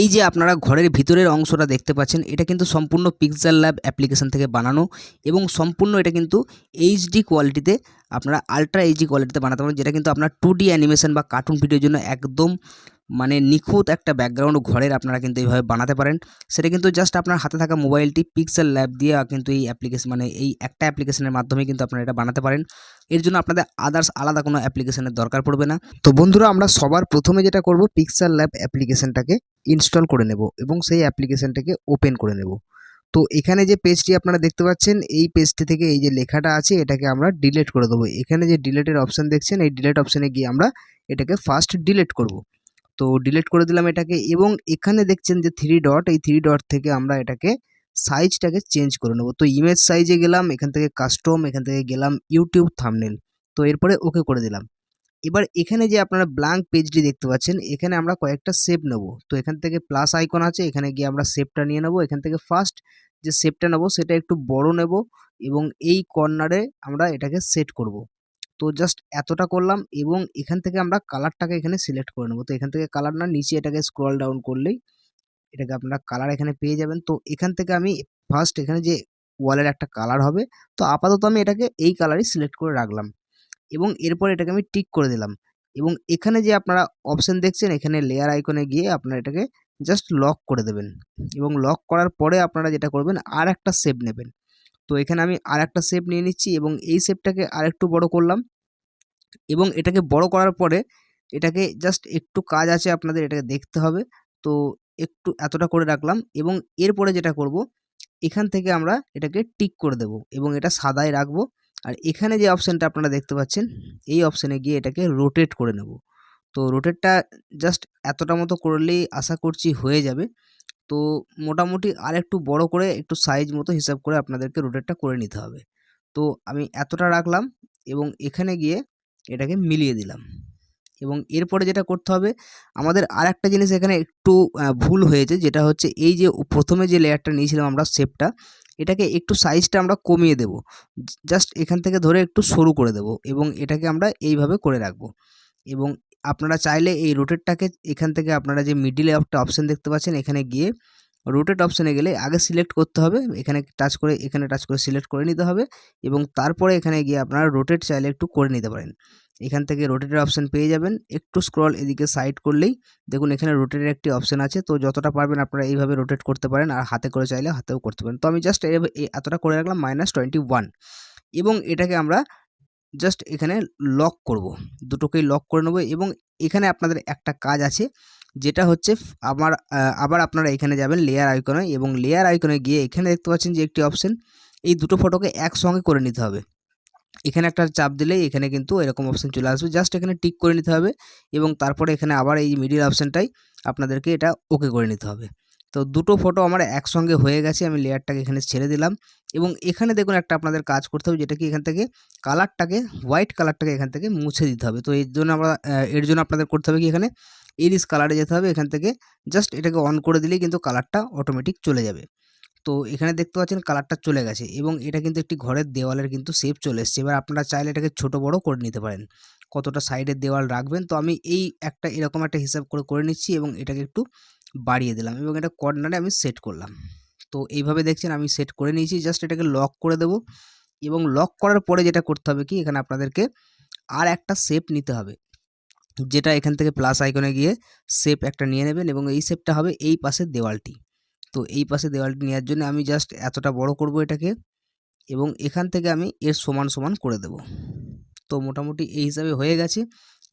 এই যে আপনারা ঘরের ভিতরের অংশটা দেখতে পাচ্ছেন, এটা কিন্তু সম্পূর্ণ পিকজার ল্যাব অ্যাপ্লিকেশান থেকে বানানো এবং সম্পূর্ণ এটা কিন্তু এইচডি কোয়ালিটিতে আপনারা আলট্রা এইচডি কোয়ালিটিতে বানাতে পারেন, যেটা কিন্তু আপনার টু ডি অ্যানিমেশন বা কার্টুন ভিডিওর জন্য একদম মানে নিখুঁত একটা ব্যাকগ্রাউন্ড ঘরের আপনারা কিন্তু এইভাবে বানাতে পারেন। সেটা কিন্তু জাস্ট আপনার হাতে থাকা মোবাইলটি পিক্সেল ল্যাব দিয়ে কিন্তু এই অ্যাপ্লিকেশন মানে এই একটা অ্যাপ্লিকেশনের মাধ্যমে কিন্তু আপনারা এটা বানাতে পারেন। এর জন্য আপনাদের আদার্স আলাদা কোনো অ্যাপ্লিকেশনের দরকার পড়বে না। তো বন্ধুরা, আমরা সবার প্রথমে যেটা করব পিক্সেল ল্যাব অ্যাপ্লিকেশনটাকে ইনস্টল করে নেব এবং সেই অ্যাপ্লিকেশনটাকে ওপেন করে নেব। তো এখানে যে পেজটি আপনারা দেখতে পাচ্ছেন, এই পেজটি থেকে এই যে লেখাটা আছে, এটাকে আমরা ডিলেট করে দেবো। এখানে যে ডিলেটের অপশান দেখছেন, এই ডিলেট অপশানে গিয়ে আমরা এটাকে ফার্স্ট ডিলেট করব। তো ডিলিট করে দিলাম এটাকে এবং এখানে দেখছেন যে থ্রি ডট এই থ্রি ডট থেকে আমরা এটাকে সাইজটাকে চেঞ্জ করে নেব। তো ইমেজ সাইজে গেলাম, এখান থেকে কাস্টম এখান থেকে গেলাম ইউটিউব থামনেল তো এরপরে ওকে করে দিলাম। এবার এখানে যে আপনারা ব্ল্যাঙ্ক পেজটি দেখতে পাচ্ছেন, এখানে আমরা কয়েকটা শেপ নেব। তো এখান থেকে প্লাস আইকন আছে, এখানে গিয়ে আমরা শেপটা নিয়ে নেব। এখান থেকে ফার্স্ট যে শেপটা নেব, সেটা একটু বড় নেব এবং এই কর্নারে আমরা এটাকে সেট করব। তো জাস্ট এতটা করলাম এবং এখান থেকে আমরা কালারটাকে এখানে সিলেক্ট করে নেব। তো এখান থেকে কালার না, নিচে এটাকে স্ক্রল ডাউন করলেই এটাকে আপনারা কালার এখানে পেয়ে যাবেন। তো এখান থেকে আমি ফার্স্ট এখানে যে ওয়ালের একটা কালার হবে, তো আপাতত আমি এটাকে এই কালারই সিলেক্ট করে রাখলাম এবং এরপর এটাকে আমি টিক করে দিলাম এবং এখানে যে আপনারা অপশান দেখছেন, এখানে লেয়ার আইকনে গিয়ে আপনারা এটাকে জাস্ট লক করে দেবেন এবং লক করার পরে আপনারা যেটা করবেন আর একটা শেপ নেবেন। তো এখানে আমি আর একটা শেপ নিয়ে নিচ্ছি এবং এই শেপটাকে আর একটু বড় করলাম এবং এটাকে বড় করার পরে এটাকে জাস্ট একটু কাজ আছে আপনাদের এটাকে দেখতে হবে। তো একটু এতটা করে রাখলাম এবং এরপরে যেটা করব, এখান থেকে আমরা এটাকে টিক করে দেব এবং এটা সাদায় রাখব। আর এখানে যে অপশানটা আপনারা দেখতে পাচ্ছেন, এই অপশানে গিয়ে এটাকে রোটেট করে নেব। তো রোটেটটা জাস্ট এতটা মতো করলেই আশা করছি হয়ে যাবে। তো মোটামুটি আর একটু বড় করে একটু সাইজ মতো হিসাব করে আপনাদেরকে রোটেটটা করে নিতে হবে। তো আমি এতটা রাখলাম এবং এখানে গিয়ে এটাকে মিলিয়ে দিলাম। এবং এরপরে যেটা করতে হবে, আমাদের আর একটা জিনিস এখানে একটু ভুল হয়েছে যেটা হচ্ছে এই যে প্রথমে যে লেয়ারটা নিয়েছিলাম আমরা শেপটা এটাকে একটু সাইজটা আমরা কমিয়ে দেব। জাস্ট এখান থেকে ধরে একটু সরু করে দেব এবং এটাকে আমরা এইভাবে করে রাখব। এবং আপনারা চাইলে এই রোটেটটাকে এখান থেকে আপনারা যে মিডিলে একটা অপশান দেখতে পাচ্ছেন, এখানে গিয়ে রোটেট অপশানে গেলে আগে সিলেক্ট করতে হবে, এখানে টাচ করে, এখানে টাচ করে সিলেক্ট করে নিতে হবে এবং তারপরে এখানে গিয়ে আপনারা রোটেট চাইলে একটু করে নিতে পারেন। এখান থেকে রোটেটের অপশান পেয়ে যাবেন, একটু স্ক্রল এদিকে সাইড করলেই দেখুন এখানে রোটেটের একটি অপশান আছে, তো যতটা পারবেন আপনারা এইভাবে রোটেট করতে পারেন আর হাতে করে চাইলে হাতেও করতে পারেন। তো আমি জাস্ট এতটা করে রাখলাম মাইনাস টোয়েন্টি ওয়ান এবং এটাকে আমরা জাস্ট এখানে লক করব। দুটোকেই লক করে নেব এবং এখানে আপনাদের একটা কাজ আছে, যেটা হচ্ছে আমার আবার আপনারা এখানে যাবেন লেয়ার আইকনে এবং লেয়ার আইকনে গিয়ে এখানে দেখতে পাচ্ছেন যে একটি অপশান এই দুটো ফটোকে একসঙ্গে করে নিতে হবে। এখানে একটা চাপ দিলেই এখানে কিন্তু এরকম অপশান চলে আসবে। জাস্ট এখানে টিক করে নিতে হবে এবং তারপরে এখানে আবার এই মিডিল অপশানটাই আপনাদেরকে এটা ওকে করে নিতে হবে। তো দুটো ফটো আমার একসঙ্গে হয়ে গেছে, আমি লেয়ারটাকে এখানে ছেড়ে দিলাম। এবং এখানে দেখুন একটা আপনাদের কাজ করতে হবে, যেটা কি এখান থেকে কালারটাকে হোয়াইট কালারটাকে এখান থেকে মুছে দিতে হবে। তো এর জন্য আমরা এর জন্য আপনাদের করতে হবে কি এখানে এরিস কালারে যেতে হবে, এখান থেকে জাস্ট এটাকে অন করে দিলেই কিন্তু কালারটা অটোমেটিক চলে যাবে। তো এখানে দেখতে পাচ্ছেন কালারটা চলে গেছে এবং এটা কিন্তু একটি ঘরের দেওয়ালের কিন্তু শেপ চলে এসছে। এবার আপনারা চাইলে এটাকে ছোট বড় করে নিতে পারেন। কতটা সাইডের দেওয়াল রাখবেন? তো আমি এই একটা এরকম একটা হিসাব করে করে নিচ্ছি এবং এটাকে একটু বাড়িয়ে দিলাম এবং এটা কর্নারে আমি সেট করলাম। তো এইভাবে দেখছেন আমি সেট করে নিয়েছি, জাস্ট এটাকে লক করে দেব এবং লক করার পরে যেটা করতে হবে কি, এখানে আপনাদেরকে আর একটা শেপ নিতে হবে, যেটা এখান থেকে প্লাস আইকনে গিয়ে শেপ একটা নিয়ে নেবেন এবং এই শেপটা হবে এই পাশের দেওয়ালটি। তো এই পাশে দেওয়ালটি নেওয়ার জন্য আমি জাস্ট এতটা বড় করব এটাকে এবং এখান থেকে আমি এর সমান সমান করে দেব। তো মোটামুটি এই হিসাবে হয়ে গেছে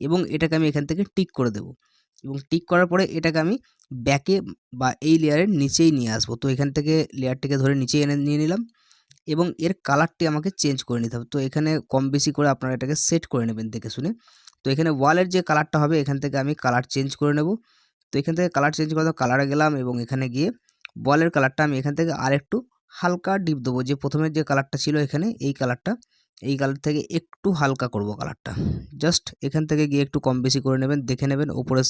এবং এটাকে আমি এখান থেকে টিক করে দেব। এবং টিক করার পরে এটাকে আমি ব্যাকে বা এই লেয়ারের নিচেই নিয়ে আসব। তো এখান থেকে লেয়ারটিকে ধরে নিচে এনে, নিয়ে নিলাম এবং এর কালারটি আমাকে চেঞ্জ করে নিতে হবে। তো এখানে কম বেশি করে আপনারা এটাকে সেট করে নেবেন দেখে শুনে। তো এখানে ওয়ালের যে কালারটা হবে, এখান থেকে আমি কালার চেঞ্জ করে নেব। তো এখান থেকে কালার চেঞ্জ করে কালারে গেলাম এবং এখানে গিয়ে বলের কালারটা আমি এখান থেকে আরেকটু হালকা ডিপ দেবো। যে প্রথমে যে কালারটা ছিল এখানে, এই কালারটা এই কালার থেকে একটু হালকা করব কালারটা জাস্ট এখান থেকে গিয়ে একটু কম বেশি করে নেবেন, দেখে নেবেন, ওপরে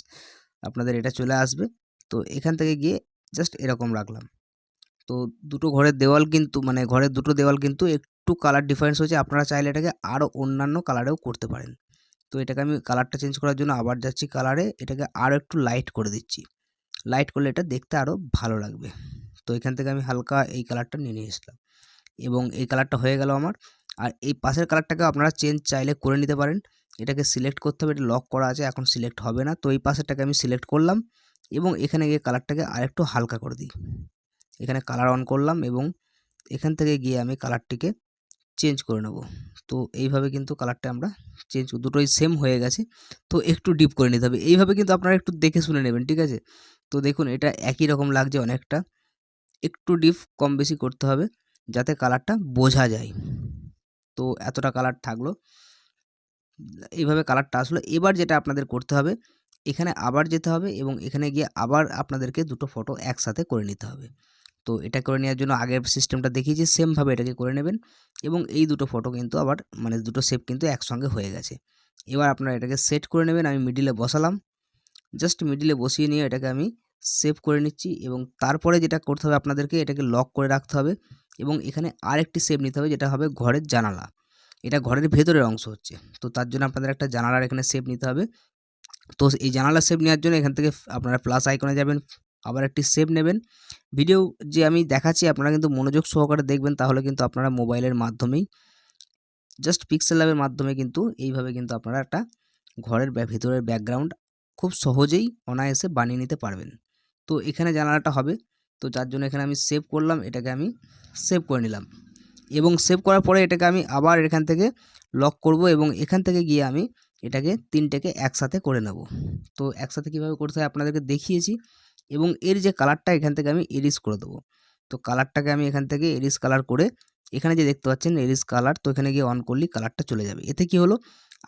আপনাদের এটা চলে আসবে। তো এখান থেকে গিয়ে জাস্ট এরকম রাখলাম। তো দুটো ঘরের দেওয়াল কিন্তু মানে ঘরের দুটো দেওয়াল কিন্তু একটু কালার ডিফারেন্স হয়েছে, আপনারা চাইলে এটাকে আরও অন্যান্য কালারেও করতে পারেন। তো এটাকে আমি কালারটা চেঞ্জ করার জন্য আবার যাচ্ছি কালারে এটাকে আরও একটু লাইট করে দিচ্ছি। লাইট করলে এটা দেখতে আরও ভালো লাগবে। তো এখান থেকে আমি হালকা এই কালারটা নিয়ে নিয়ে এসলাম। এবং এই কালারটা হয়ে গেল আমার আর এই পাশের কালারটাকেও আপনারা চেঞ্জ চাইলে করে নিতে পারেন। এটাকে সিলেক্ট করতে হবে, এটা লক করা আছে, এখন সিলেক্ট হবে না। তো এই পাশেরটাকে আমি সিলেক্ট করলাম এবং এখানে গিয়ে কালারটাকে আরেকটু হালকা করে দিই। এখানে কালার অন করলাম এবং এখান থেকে গিয়ে আমি কালারটিকে চেঞ্জ করে নেব। তো এইভাবে কিন্তু কালারটা আমরা চেঞ্জ দুটোই সেম হয়ে গেছে। তো একটু ডিপ করে নিতে হবে। এইভাবে কিন্তু আপনারা একটু দেখে শুনে নেবেন, ঠিক আছে? তো দেখুন, এটা একই রকম লাগছে অনেকটা। একটু ডিপ কম বেশি করতে হবে যাতে কালারটা বোঝা যায়। তো এতটা কালার থাকল। এইভাবে কালারটা আসলো। এবার যেটা আপনাদের করতে হবে, এখানে আবার যেতে হবে এবং এখানে গিয়ে আবার আপনাদেরকে দুটো ফটো একসাথে করে নিতে হবে। তো এটা করে নেওয়ার জন্য আগের সিস্টেমটা দেখিয়েছি সেমভাবে এটাকে করে নেবেন এবং এই দুটো ফটো কিন্তু আবার মানে দুটো শেপ কিন্তু একসঙ্গে হয়ে গেছে। এবার আপনারা এটাকে সেট করে নেবেন, আমি মিডিলে বসালাম। জাস্ট মিডিলে বসিয়ে নিয়ে এটাকে আমি সেভ করে নিচ্ছি এবং তারপরে যেটা করতে হবে আপনাদেরকে, এটাকে লক করে রাখতে হবে। এবং এখানে আরেকটি সেভ নিতে হবে, যেটা হবে ঘরের জানালা। এটা ঘরের ভেতরের অংশ হচ্ছে। তো তার জন্য আপনাদের একটা জানালার এখানে সেভ নিতে হবে। তো এই জানালা সেভ নেওয়ার জন্য এখান থেকে আপনারা প্লাস আইকনে যাবেন, আবার একটি সেভ নেবেন। ভিডিও যে আমি দেখাচ্ছি, আপনারা কিন্তু মনোযোগ সহকারে দেখবেন, তাহলে কিন্তু আপনারা মোবাইলের মাধ্যমেই জাস্ট পিক্সেল ল্যাবের মাধ্যমে কিন্তু এইভাবে কিন্তু আপনারা একটা ঘরের ভিতরের ব্যাকগ্রাউন্ড খুব সহজেই অনায়াসে বানিয়ে নিতে পারবেন। তো এখানে জানালাটা হবে। তো যার জন্য এখানে আমি সেভ করলাম, এটাকে আমি সেভ করে নিলাম। এবং সেভ করার পরে এটাকে আমি আবার এখান থেকে লক করব এবং এখান থেকে গিয়ে আমি এটাকে তিনটেকে একসাথে করে নেব। তো একসাথে কীভাবে করতে হয় আপনাদেরকে দেখিয়েছি এবং এর যে কালারটা এখান থেকে আমি এরিস করে দেবো। তো কালারটাকে আমি এখান থেকে এরিস কালার করে এখানে যে দেখতে পাচ্ছেন এরিস কালার তো এখানে গিয়ে অন করলেই কালারটা চলে যাবে। এতে কি হলো?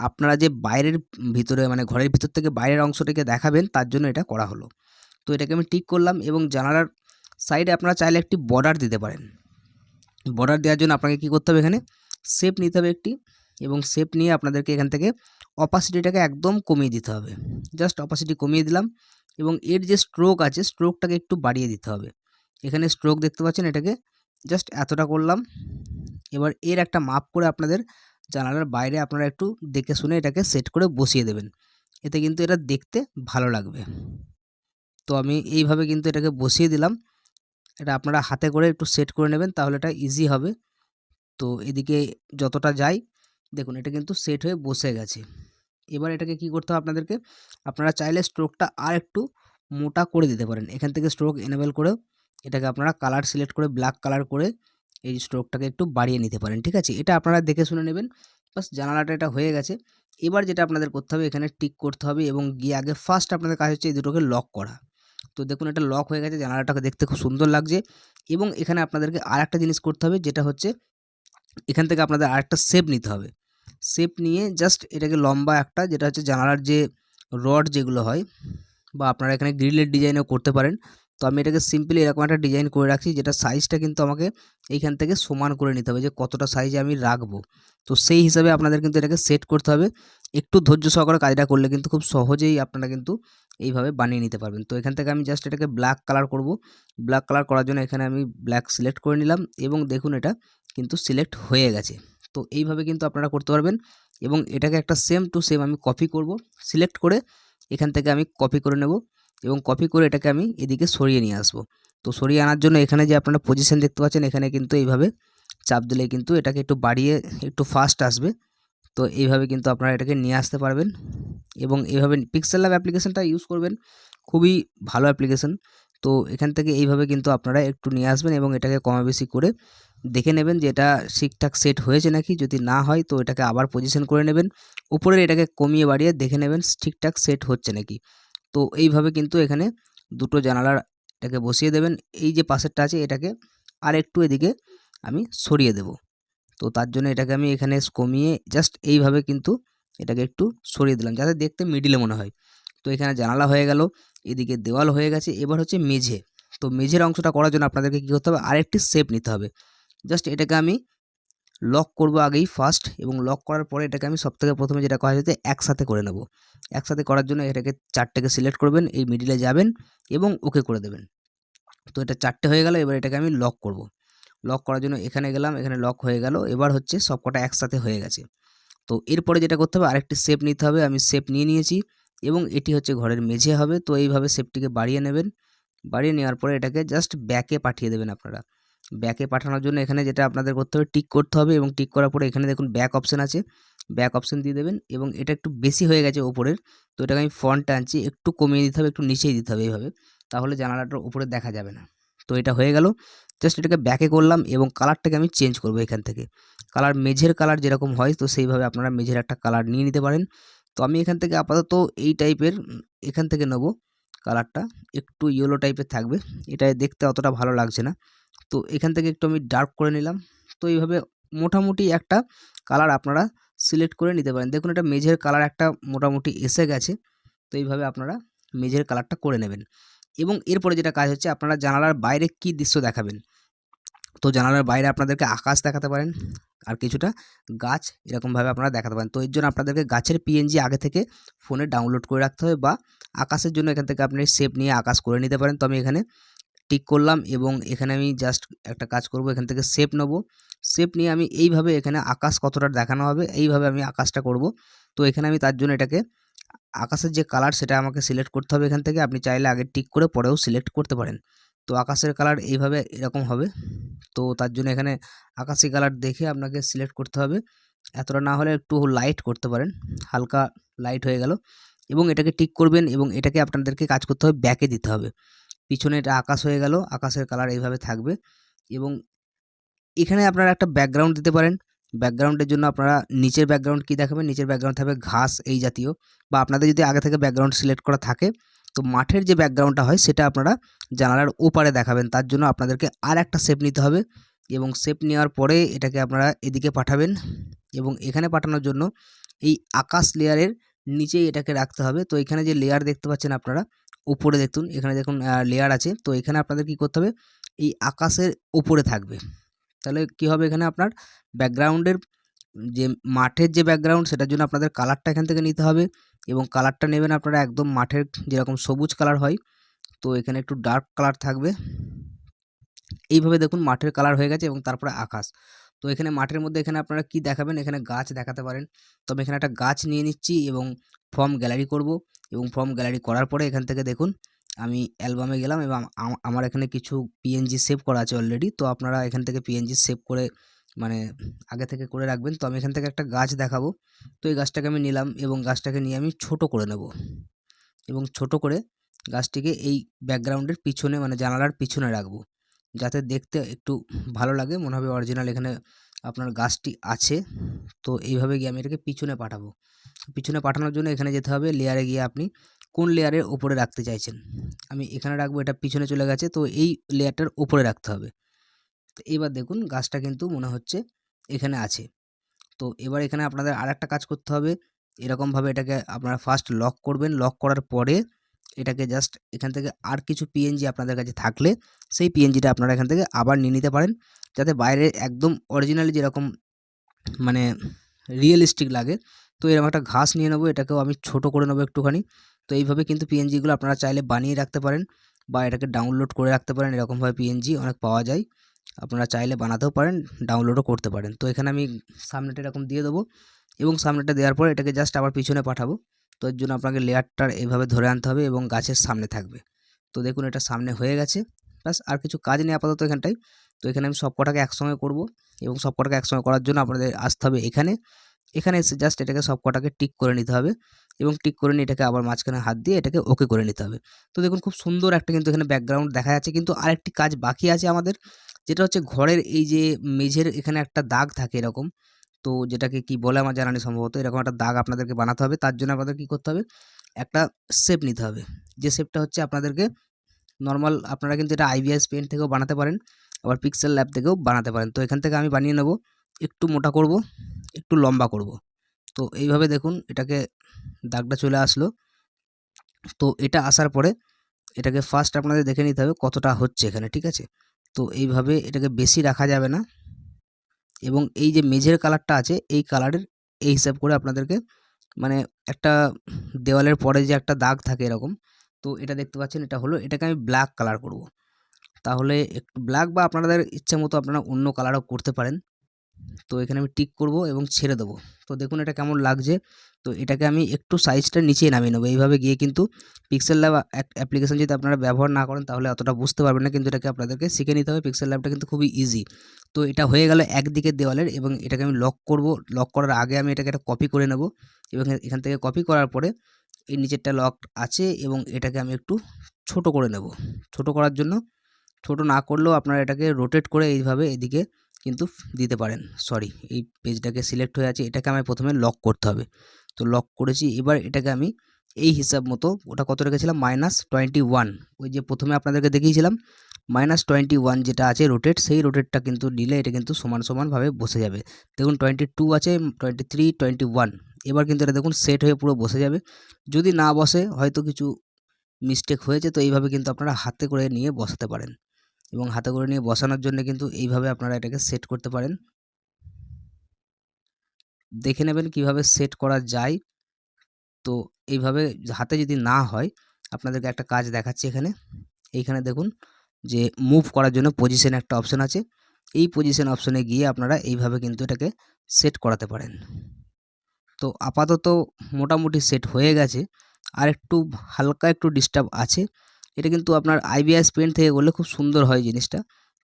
আপনারা যে বাইরের ভিতরে মানে ঘরের ভিতর থেকে বাইরের অংশটাকে দেখাবেন, তার জন্য এটা করা হলো। তো এটাকে আমি টিক করলাম এবং জানালার সাইডে আপনারা চাইলে একটি বর্ডার দিতে পারেন। বর্ডার দেওয়ার জন্য আপনাকে কী করতে হবে এখানে? শেপ নিতে হবে একটি এবং শেপ নিয়ে আপনাদেরকে এখান থেকে অপাসিটিটাকে একদম কমিয়ে দিতে হবে। জাস্ট অপাসিটি কমিয়ে দিলাম এবং এর যে স্ট্রোক আছে স্ট্রোকটাকে একটু বাড়িয়ে দিতে হবে। এখানে স্ট্রোক দেখতে পাচ্ছেন, এটাকে জাস্ট এতটা করলাম। এবার এর একটা মাপ করে আপনাদের জানালার বাইরে আপনারা একটু দেখে শুনে এটাকে সেট করে বসিয়ে দেবেন। এতে কিন্তু এটা দেখতে ভালো লাগবে। তো আমি এইভাবে কিন্তু এটাকে বসিয়ে দিলাম। এটা আপনারা হাতে করে একটু সেট করে নেবেন, তাহলে এটা ইজি হবে। তো এদিকে যতটা যায় দেখুন এটা কিন্তু সেট হয়ে বসে গেছে। এবার এটাকে কি করতে হবে আপনাদেরকে? আপনারা চাইলে স্ট্রোকটা আর একটু মোটা করে দিতে পারেন। এখান থেকে স্ট্রোক এনেবেল করেও এটাকে আপনারা কালার সিলেক্ট করে ব্ল্যাক কালার করে এই স্ট্রোকটাকে একটু বাড়িয়ে নিতে পারেন, ঠিক আছে? এটা আপনারা দেখে শুনে নেবেন। বাস জানালাটা এটা হয়ে গেছে। এবার যেটা আপনাদের করতে হবে, এখানে টিক করতে হবে এবং গিয়ে আগে ফার্স্ট আপনাদের কাজ হচ্ছে এই দুটোকে লক করা। তো দেখুন এটা লক হয়ে গেছে, জানালাটাকে দেখতে খুব সুন্দর লাগছে এবং এখানে আপনাদেরকে আর একটা জিনিস করতে হবে, যেটা হচ্ছে এখান থেকে আপনাদের আর একটা শেপ নিতে হবে। শেপ নিয়ে জাস্ট এটাকে লম্বা একটা, যেটা হচ্ছে জানালার যে রড যেগুলো হয় বা আপনারা এখানে গ্রিলের ডিজাইনও করতে পারেন। তো আমি এটাকে সিম্পলি এরকম একটা ডিজাইন করে রাখছি, যেটা সাইজটা কিন্তু আমাকে এইখান থেকে সমান করে নিতে হবে যে কতটা সাইজে আমি রাখব। তো সেই হিসাবে আপনাদের কিন্তু এটাকে সেট করতে হবে। একটু ধৈর্য সহকারে কাজটা করলে কিন্তু খুব সহজেই আপনারা কিন্তু এইভাবে বানিয়ে নিতে পারবেন। তো এখান থেকে আমি জাস্ট এটাকে ব্ল্যাক কালার করব। ব্ল্যাক কালার করার জন্য এখানে আমি ব্ল্যাক সিলেক্ট করে নিলাম এবং দেখুন এটা কিন্তু সিলেক্ট হয়ে গেছে। তো এইভাবে কিন্তু আপনারা করতে পারবেন এবং এটাকে একটা সেম টু সেম আমি কপি করব। সিলেক্ট করে এখান থেকে আমি কপি করে নেব। এবং কপি করে এটাকে আমি এদিকে সরিয়ে নিয়ে আসব। তো সরিয়ে আনার জন্য এখানে যে আপনারা পজিশন দেখতে পাচ্ছেন, এখানে কিন্তু এইভাবে চাপ দিলে কিন্তু এটাকে একটু বাড়িয়ে একটু ফাস্ট আসবে। তো এইভাবে কিন্তু আপনারা এটাকে নিয়ে আসতে পারবেন এবং এইভাবে পিক্সেল ল্যাব অ্যাপ্লিকেশনটা ইউজ করবেন। খুবই ভালো অ্যাপ্লিকেশন তো এখান থেকে এইভাবে কিন্তু আপনারা একটু নিয়ে আসবেন এবং এটাকে কমে বেশি করে দেখে নেবেন যে এটা ঠিকঠাক সেট হয়েছে নাকি। যদি না হয় তো এটাকে আবার পজিশন করে নেবেন। উপরের এটাকে কমিয়ে বাড়িয়ে দেখে নেবেন ঠিকঠাক সেট হচ্ছে নাকি। তো এইভাবে কিন্তু এখানে দুটো জানালার এটাকে বসিয়ে দেবেন। এই যে পাশেরটা আছে এটাকে আর একটু এদিকে আমি সরিয়ে দেব। তো তার জন্য এটাকে আমি এখানে কমিয়ে জাস্ট এইভাবে কিন্তু এটাকে একটু সরিয়ে দিলাম যাতে দেখতে মিডিলে মনে হয়। তো এখানে জানালা হয়ে গেল, এদিকে দেওয়াল হয়ে গেছে, এবার হচ্ছে মেঝে। তো মেঝের অংশটা করার জন্য আপনাদেরকে কী করতে হবে? আরেকটি শেপ নিতে হবে। জাস্ট এটাকে আমি লক করব আগেই ফার্স্ট এবং লক করার পরে এটাকে আমি সবথেকে প্রথমে যেটা করা যেতে একসাথে করে নেব। একসাথে করার জন্য এটাকে চারটেকে সিলেক্ট করবেন, এই মিডিলে যাবেন এবং ওকে করে দেবেন। তো এটা চারটে হয়ে গেল, এবার এটাকে আমি লক করব। লক করার জন্য এখানে গেলাম, এখানে লক হয়ে গেল, এবার হচ্ছে সবকটা একসাথে হয়ে গেছে। তো এরপরে যেটা করতে হবে, আরেকটি শেপ নিতে হবে, আমি শেপ নিয়ে নিয়েছি এবং এটি হচ্ছে ঘরের মেঝে হবে। তো এইভাবে শেপটিকে বাড়িয়ে নেবেন। বাড়িয়ে নেওয়ার পরে এটাকে জাস্ট ব্যাকে পাঠিয়ে দেবেন আপনারা। ব্যাকে পাঠানোর জন্য এখানে যেটা আপনাদের করতে হবে টিক করতে হবে এবং টিক করার পরে এখানে দেখুন ব্যাক অপশন আছে। ব্যাক অপশন দিয়ে দেবেন এবং এটা একটু বেশি হয়ে গেছে ওপরের, তো এটাকে আমি ফ্রন্টে আনছি একটু কমিয়ে দিতে হবে, একটু নিচেই দিতে হবে এইভাবে, তাহলে জানালাটার উপরে দেখা যাবে না। তো এটা হয়ে গেল জাস্ট এটাকে ব্যাকে করলাম এবং কালারটাকে আমি চেঞ্জ করব এখান থেকে। কালার মেঝের কালার যেরকম হয়, তো সেইভাবে আপনারা মেঝের একটা কালার নিয়ে নিতে পারেন। তো আমি এখান থেকে আপাতত এই টাইপের এখান থেকে নেব কালারটা একটু ইয়েলো টাইপের থাকবে, এটা দেখতে অতটা ভালো লাগছে না। তো এখান থেকে একটু আমি ডার্ক করে নিলাম। তো এইভাবে মোটামুটি একটা কালার আপনারা সিলেক্ট করে নিতে পারেন। দেখুন এটা মেঝের কালার একটা মোটামুটি এসে গেছে। তো এইভাবে আপনারা মেঝের কালারটা করে নেবেন। এবং এরপরে যেটা কাজ হচ্ছে, আপনারা জানালার বাইরে কি দৃশ্য দেখাবেন? তো জানালার বাইরে আপনাদেরকে আকাশ দেখাতে পারেন আর কিছুটা গাছ এরকমভাবে আপনারা দেখাতে পারেন। তো এর জন্য আপনাদেরকে গাছের পিএনজি আগে থেকে ফোনে ডাউনলোড করে রাখতে হবে বা আকাশের জন্য এখান থেকে আপনি শেপ নিয়ে আকাশ করে নিতে পারেন। তো আমি এখানে টিক করলাম এবং এখানে আমি জাস্ট একটা কাজ করব, এখান থেকে শেপ নেব। শেপ নিয়ে আমি এইভাবে এখানে আকাশ কতটা দেখানো হবে, এইভাবে আমি আকাশটা করব। তো এখানে আমি তার জন্য এটাকে আকাশের যে কালার সেটা আমাকে সিলেক্ট করতে হবে এখান থেকে। আপনি চাইলে আগে টিক করে পরেও সিলেক্ট করতে পারেন। তো আকাশের কালার এইভাবে এরকম হবে। তো তার জন্য এখানে আকাশি কালার দেখে আপনাকে সিলেক্ট করতে হবে। এতটা না হলে একটু লাইট করতে পারেন। হালকা লাইট হয়ে গেল। এবং এটাকে টিক করবেন এবং এটাকে আপনাদেরকে কাজ করতে হবে ব্যাকে দিতে হবে। পিছনে এটা আকাশ হয়ে গেল, আকাশের কালার এইভাবে থাকবে এবং এখানে আপনারা একটা ব্যাকগ্রাউন্ড দিতে পারেন। ব্যাকগ্রাউন্ডের জন্য আপনারা নিচের ব্যাকগ্রাউন্ড কী দেখাবেন? নিচের ব্যাকগ্রাউন্ড থাকবে ঘাস এই জাতীয় বা আপনাদের যদি আগে থেকে ব্যাকগ্রাউন্ড সিলেক্ট করা থাকে, তো মাঠের যে ব্যাকগ্রাউন্ডটা হয় সেটা আপনারা জানালার ওপারে দেখাবেন। তার জন্য আপনাদেরকে আর একটা শেপ নিতে হবে এবং শেপ নেওয়ার পরে এটাকে আপনারা এদিকে পাঠাবেন এবং এখানে পাঠানোর জন্য এই আকাশ লেয়ারের নিচেই এটাকে রাখতে হবে। তো এখানে যে লেয়ার দেখতে পাচ্ছেন আপনারা, উপরে দেখুন, এখানে দেখুন লেয়ার আছে। তো এখানে আপনাদের কি করতে হবে? এই আকাশের উপরে থাকবে। তাহলে কি হবে এখানে আপনার? ব্যাকগ্রাউন্ডের যে মাঠের যে ব্যাকগ্রাউন্ড সেটার জন্য আপনাদের কালারটা এখান থেকে নিতে হবে। এবং কালারটা নেবেন আপনারা একদম মাঠের যেরকম সবুজ কালার হয়। তো এখানে একটু ডার্ক কালার থাকবে। এইভাবে দেখুন মাঠের কালার হয়ে গেছে এবং তারপরে আকাশ। তো এখানে মাঠের মধ্যে এখানে আপনারা কি দেখাবেন? এখানে গাছ দেখাতে পারেন। তবে এখানে একটা গাছ নিয়ে নিচ্ছি এবং ফর্ম গ্যালারি করব। এবং ফর্ম গ্যালারি করার পরে এখান থেকে দেখুন, আমি অ্যালবামে গেলাম এবং আমার এখানে কিছু পিএনজি সেভ করা আছে অলরেডি তো আপনারা এখান থেকে পিএনজি সেভ করে মানে আগে থেকে করে রাখবেন। তো আমি এখান থেকে একটা গাছ দেখাবো। তো এই গাছটাকে আমি নিলাম এবং গাছটাকে নিয়ে আমি ছোট করে নেব। এবং ছোট করে গাছটিকে এই ব্যাকগ্রাউন্ডের পিছনে মানে জানালার পিছনে রাখব। যাতে দেখতে একটু ভালো লাগে। মনে হবে অরিজিনাল এখানে আপনার গাছটি আছে। তো এইভাবে গিয়ে আমি এটাকে পিছনে পাঠাবো। পিছনে পাঠানোর জন্য এখানে যেতে হবে লেয়ারে গিয়ে আপনি কোন লেয়ারের ওপরে রাখতে চাইছেন। আমি এখানে রাখব, এটা পিছনে চলে গেছে। তো এই লেয়ারটার ওপরে রাখতে হবে। তো এবার দেখুন গাছটা কিন্তু মনে হচ্ছে এখানে আছে। তো এবার এখানে আপনাদের আর একটা কাজ করতে হবে। এরকমভাবে এটাকে আপনারা ফার্স্ট লক করবেন। লক করার পরে এটাকে জাস্ট এখান থেকে আর কিছু পিএনজি আপনাদের কাছে থাকলে সেই পিএনজিটা আপনারা এখান থেকে আবার নিয়ে নিতে পারেন। যাতে বাইরে একদম অরিজিনালি যেরকম মানে রিয়েলিস্টিক লাগে, তো এরকম একটা ঘাস নিয়ে নেব, এটাকেও আমি ছোট করে নেব একটুখানি। তো এইভাবে কিন্তু পিএনজিগুলো আপনারা চাইলে বানিয়ে রাখতে পারেন বা এটাকে ডাউনলোড করে রাখতে পারেন, এরকমভাবে পিএনজি অনেক পাওয়া যায়। আপনারা চাইলে বানাতেও পারেন ডাউনলোডও করতে পারেন। তো এখানে আমি সামনেটা এরকম দিয়ে দেবো এবং সামনেটা দেওয়ার পর এটাকে জাস্ট আবার পিছনে পাঠাবো। তো এর জন্য আপনাকে লেয়ারটার এইভাবে ধরে আনতে হবে এবং গাছের সামনে থাকবে। তো দেখুন এটা সামনে হয়ে গেছে। প্লাস আর কিছু কাজ নেই আপাতত এখানটায়। তো এখানে আমি সব কটাকে একসঙ্গে করব এবং সব কটাকে একসঙ্গে করার জন্য আপনাদের আসতে হবে এখানে। এখানে এসে জাস্ট এটাকে সব কটাকে টিক করে নিতে হবে এবং টিক করে নিয়ে এটাকে আবার মাঝখানে হাত দিয়ে এটাকে ওকে করে নিতে হবে। তো দেখুন খুব সুন্দর একটা কিন্তু এখানে ব্যাকগ্রাউন্ড দেখা যাচ্ছে। কিন্তু আরেকটি কাজ বাকি আছে আমাদের, যেটা হচ্ছে ঘরের এই যে মেঝের এখানে একটা দাগ থাকে এরকম। তো যেটাকে কি বলে আমার জানা নেই সম্ভবত। এরকম একটা দাগ আপনাদেরকে বানাতে হবে। তার জন্য আপনাদের কী করতে হবে? একটা শেপ নিতে হবে। যে শেপটা হচ্ছে আপনাদেরকে নর্মাল আপনারা কিন্তু এটা আইভিএস পেন থেকেও বানাতে পারেন, আবার পিক্সেল ল্যাব থেকেও বানাতে পারেন। তো এখান থেকে আমি বানিয়ে নেব, একটু মোটা করব, একটু লম্বা করব। তো এইভাবে দেখুন, এটাকে দাগটা চলে আসলো। তো এটা আসার পরে এটাকে ফার্স্ট আপনাদের দেখে নিতে হবে কতটা হচ্ছে এখানে, ঠিক আছে? তো এইভাবে এটাকে বেশি রাখা যাবে না। এবং এই যে মেঝের কালারটা আছে, এই কালারের এই হিসাব করে আপনাদেরকে মানে একটা দেওয়ালের পরে যে একটা দাগ থাকে এরকম, তো এটা দেখতে পাচ্ছেন, এটা হলো, এটাকে আমি ব্ল্যাক কালার করব। তাহলে একটু ব্ল্যাক বা আপনাদের ইচ্ছা মতো আপনারা অন্য কালারও করতে পারেন। তো এখানে আমি টিক করব এবং ছেড়ে দেবো। তো দেখুন এটা কেমন লাগছে। তো এটাকে আমি একটু সাইজটা নিচে নামিয়ে নেব। এইভাবে গিয়ে কিন্তু পিক্সেল ল্যাব অ্যাপ্লিকেশন যদি আপনারা ব্যবহার না করেন, তাহলে অতটা বুঝতে পারবেন না। কিন্তু এটাকে আপনাদেরকে শিখে নিতে হবে। পিক্সেল ল্যাবটা কিন্তু খুবই ইজি তো এটা হয়ে গেল একদিকের দেওয়ালের এবং এটাকে আমি লক করব। লক করার আগে আমি এটাকে একটা কপি করে নেব এবং এখান থেকে কপি করার পরে এই নিচেরটা লক আছে এবং এটাকে আমি একটু ছোট করে নেব। ছোট করার জন্য, ছোট না করলেও আপনারা এটাকে রোটেট করে এইভাবে এদিকে কিন্তু দিতে পারেন। সরি এই পেজটাকে সিলেক্ট হয়ে আছে। এটাকে আমায় প্রথমে লক করতে হবে। তো লক করেছি। এবার এটাকে আমি এই হিসাব মতো, ওটা কত রেখেছিলাম? মাইনাস টোয়েন্টি ওয়ান ওই যে প্রথমে আপনাদেরকে দেখিয়েছিলাম মাইনাস টোয়েন্টি ওয়ান যেটা আছে রোটেট সেই রোটেটটা কিন্তু নিলে এটা কিন্তু সমান সমানভাবে বসে যাবে। দেখুন টোয়েন্টি টু আছে টোয়েন্টি থ্রি টোয়েন্টি ওয়ান এবার কিন্তু এটা দেখুন সেট হয়ে পুরো বসে যাবে। যদি না বসে, হয়তো কিছু মিস্টেক হয়েছে, তো এইভাবে কিন্তু আপনারা হাতে করে নিয়ে বসাতে পারেন। এবং হাতে করে নিয়ে বসানোর জন্য কিন্তু এইভাবে আপনারা এটাকে সেট করতে পারেন। দেখে নেবেন কীভাবে সেট করা যায়। তো এইভাবে হাতে যদি না হয়, আপনাদেরকে একটা কাজ দেখাচ্ছি এখানে। এইখানে দেখুন যে মুভ করার জন্য পজিশন একটা অপশন আছে। এই পজিশন অপশনে গিয়ে আপনারা এইভাবে কিন্তু এটাকে সেট করাতে পারেন। তো আপাতত মোটামুটি সেট হয়ে গেছে। আর একটু হালকা একটু ডিস্টার্ব আছে। এটা কিন্তু আপনার আইবিএস পেন থেকে করলে খুব সুন্দর হয় জিনিসটা।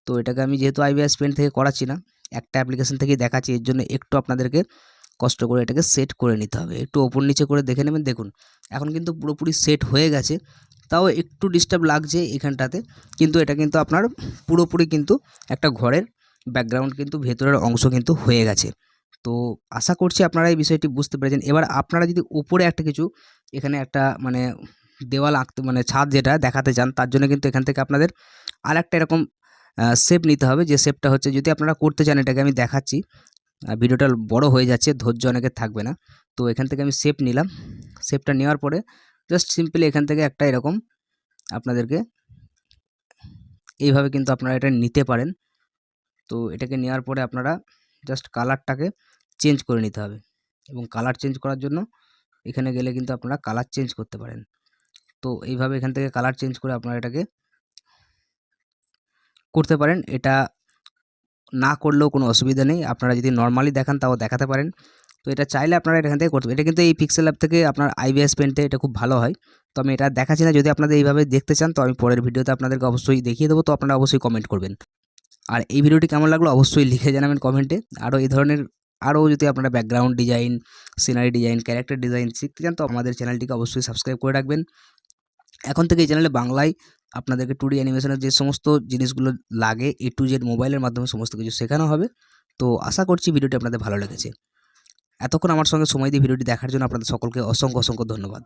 তো এটাকে আমি যেহেতু আইবিএস পেন থেকে করাচ্ছি না, একটা অ্যাপ্লিকেশন থেকেই দেখাচ্ছি। এর জন্য একটু আপনাদেরকে কষ্ট করে এটাকে সেট করে নিতে হবে। একটু ওপর নিচে করে দেখে নেবেন। দেখুন, এখন কিন্তু পুরোপুরি সেট হয়ে গেছে। তাও একটু ডিস্টার্ব লাগছে এখানটাতে। কিন্তু এটা কিন্তু আপনার পুরোপুরি কিন্তু একটা ঘরের ব্যাকগ্রাউন্ড কিন্তু ভেতরের অংশ কিন্তু হয়ে গেছে। তো আশা করছি আপনারা এই বিষয়টি বুঝতে পেরেছেন। এবার আপনারা যদি উপরে একটা কিছু, এখানে একটা মানে দেওয়াল আঁকতে মানে ছাদ যেটা দেখাতে চান, তার জন্য কিন্তু এখান থেকে আপনাদের আর একটা এরকম শেপ নিতে হবে। যে শেপটা হচ্ছে, যদি আপনারা করতে চান এটাকে, আমি দেখাচ্ছি। ভিডিওটা বড় হয়ে যাচ্ছে, ধৈর্য অনেকের থাকবে না। তো এখান থেকে আমি শেপ নিলাম। শেপটা নেওয়ার পরে জাস্ট সিম্পলি এখান থেকে একটা এরকম আপনাদেরকে এইভাবে কিন্তু আপনারা এটা নিতে পারেন। তো এটাকে নেওয়ার পরে আপনারা জাস্ট কালারটাকে চেঞ্জ করে নিতে হবে এবং কালার চেঞ্জ করার জন্য এখানে গেলে কিন্তু আপনারা কালার চেঞ্জ করতে পারেন। তো এইভাবে এখান থেকে কালার চেঞ্জ করে আপনারা এটাকে করতে পারেন। এটা না করলেও কোনো অসুবিধা নেই। আপনারা যদি নর্মালি দেখান তাও দেখাতে পারেন। তো এটা চাইলে আপনারা এখান থেকে করতে এটা কিন্তু এই পিক্সেল অ্যাপ থেকে আপনার আইবিএস পেন্টে এটা খুব ভালো হয়। তো আমি এটা দেখাচ্ছি না। যদি আপনাদের এইভাবে দেখতে চান তো আমি পরের ভিডিওতে আপনাদেরকে অবশ্যই দেখিয়ে দেবো। তো আপনারা অবশ্যই কমেন্ট করবেন। আর এই ভিডিওটি কেমন লাগল অবশ্যই লিখে জানাবেন কমেন্টে আরও এই ধরনের আরও যদি আপনারা background design scenery design character design শিখতে চান তো আমাদের চ্যানেলটিকে অবশ্যই সাবস্ক্রাইব করে রাখবেন। এখন থেকে এই চ্যানেলে বাংলায় আপনাদেরকে টু ডি অ্যানিমেশনের যে সমস্ত জিনিসগুলো লাগে এ টু জেড মোবাইলের মাধ্যমে সমস্ত কিছু শেখানো হবে। তো আশা করছি ভিডিওটি আপনাদের ভালো লেগেছে। এতক্ষণ আমার সঙ্গে সময় দিয়ে ভিডিওটি দেখার জন্য আপনাদের সকলকে অসংখ্য অসংখ্য ধন্যবাদ।